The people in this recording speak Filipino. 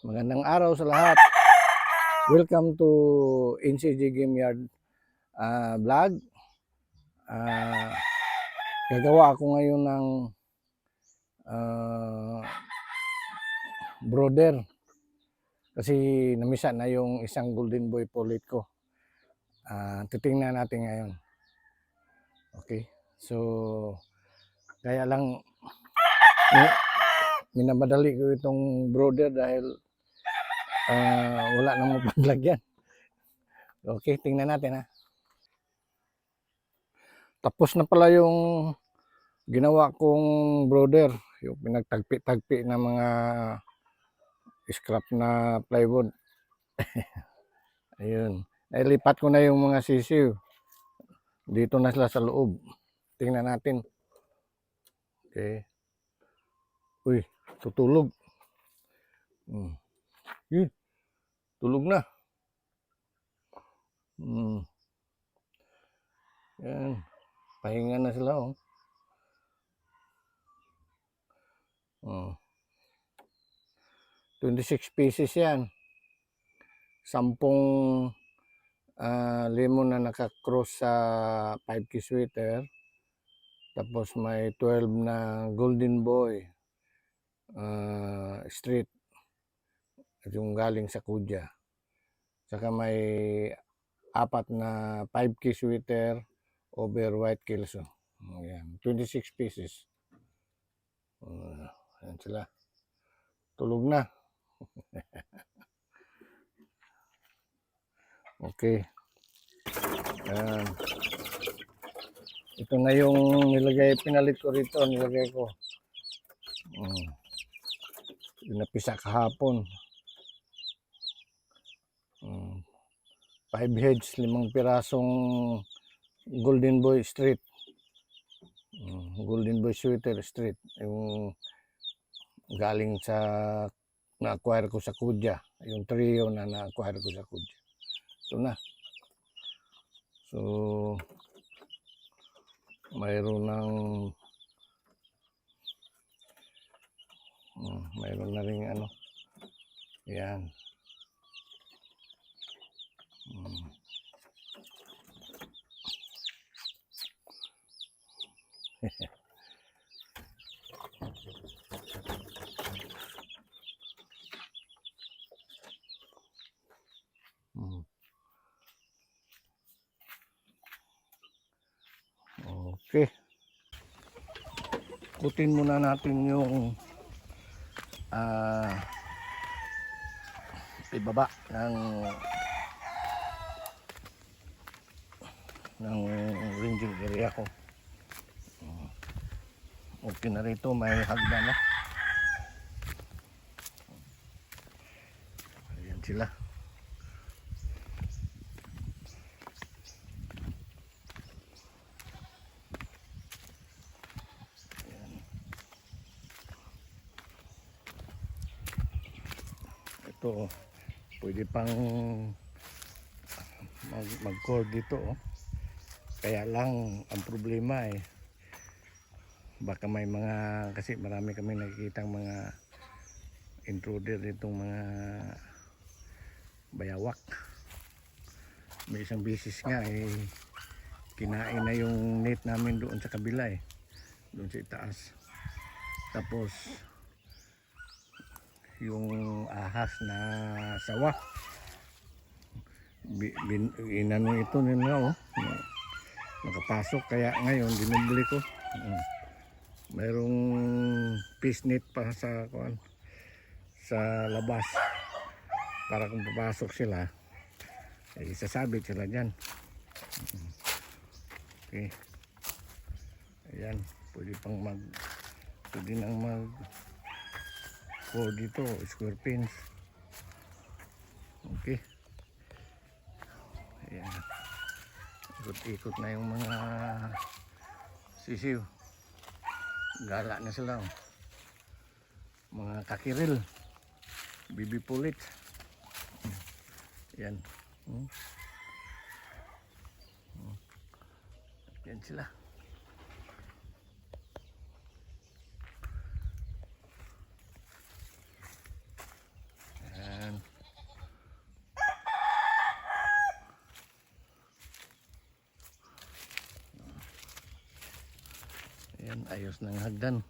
Magandang araw sa lahat. Welcome to NCG Game Yard ah, vlog. Ah, gagawa ako ngayon ng ah, brother kasi namisa na yung isang golden boy pullet ko. Ah, titingnan natin ngayon. Okay. So kaya lang mi- minamadali ko itong brother dahil ah, wala nang mapaglagyan. Okay, tingnan natin ha. Tapos na pala yung ginawa kong brother, yung pinagtagpi-tagpi na mga scrap na plywood. Ayun. Nailipat ko na yung mga sisiw. Dito na sila sa loob. Tingnan natin. Okay. Uy, tutulog. Hmm. Yun. Tulog na. Hmm. Yan. Pahinga na sila, oh. Oh. 26 pieces yan. Sampung ah, lemon na nakakross sa 5 key sweater. Tapos may 12 na golden boy ah, street. Yung galing sa Kudya. Saka may apat na 5 key sweater over white kilso. Ayan, 26 pieces. Uh, ayan sila. Tulog na. okay. Ayan. Ito na yung nilagay, pinalit ko rito, nilagay ko. Mm. Pinapisa kahapon. 5 heads, limang pirasong Golden Boy Street. Mm, Golden Boy Sweater Street. Yung galing sa na-acquire ko sa Kudya. Yung trio na na-acquire ko sa Kudya. Ito na. So, mayroon ng mm, mayroon na rin ano. Yan. Okay. Kutin muna natin yung ah ibaba ng ng ranging area ko. Mm. Okay na rito, may hagdan na. Ayan sila. Ito oh. pwede pang mag, mag dito oh. kaya lang ang problema eh baka may mga kasi marami kami nakikitang mga intruder ditong mga bayawak may isang bisis nga eh kinain na yung net namin doon sa kabila eh doon sa itaas tapos yung ahas na sawa. Bi, bin, inano ito nila oh. Nakapasok kaya ngayon dinubli ko. Mm. Mayroong fish net pa sa kuan sa labas para kung papasok sila eh, isasabit sila dyan. Mm. Okay. Ayan, pwede pang mag pwede nang mag ko dito square pins. Okay. Ayan. Ikot-ikot na yung mga sisiw. Gala na sila oh. mga kakiril. Bibi pulit. Yan hmm. Hmm. yan sila Ayos ng hagdan.